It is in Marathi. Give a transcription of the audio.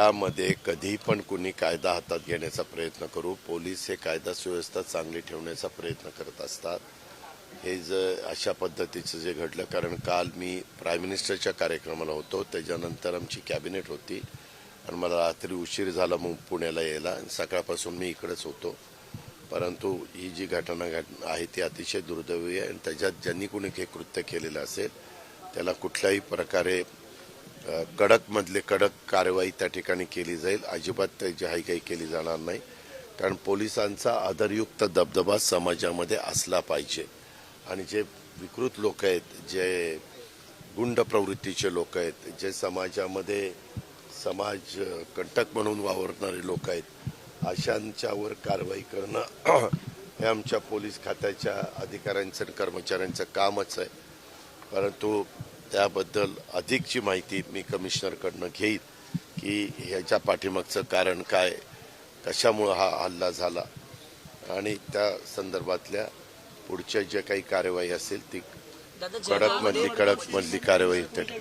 त्यामध्ये कधी पण कुणी कायदा हातात घेण्याचा प्रयत्न करू. पोलीस हे कायदा सुव्यवस्था चांगली ठेवण्याचा प्रयत्न करत असतात. हे जर अशा पद्धतीचं जे घडलं कारण काल मी प्राईम मिनिस्टरच्या कार्यक्रमाला होतो. त्याच्यानंतर आमची कॅबिनेट होती. आणि मला रात्री उशीर झाला मग पुण्याला यायला. आणि सकाळपासून मी इकडेच होतो. परंतु ही जी घटना घट आहे ती अतिशय दुर्दैवी आहे. आणि त्याच्यात ज्यांनी कोणी हे कृत्य केलेलं असेल त्याला कुठल्याही प्रकारे कडकमधले कडक कारवाई त्या ठिकाणी केली जाईल. अजिबात त्याची हाई काही केली जाणार नाही. कारण पोलिसांचा आदरयुक्त दबदबा समाजामध्ये असला पाहिजे. आणि जे विकृत लोक आहेत जे गुंड प्रवृत्तीचे लोक आहेत जे समाजामध्ये समाज कंटक म्हणून वावरणारे लोक आहेत अशांच्यावर कारवाई करणं हे आमच्या पोलीस खात्याच्या अधिकाऱ्यांचं कर्मचाऱ्यांचं कामच आहे. परंतु त्याबद्दल अधिकची माहिती मी कमिशनरकडनं घेईन की ह्याच्या पाठीमागचं कारण काय कशामुळं हा हल्ला झाला आणि त्या संदर्भातल्या पुढच्या ज्या काही कार्यवाही असेल ती कडक मधली कडक मधली कामासाठी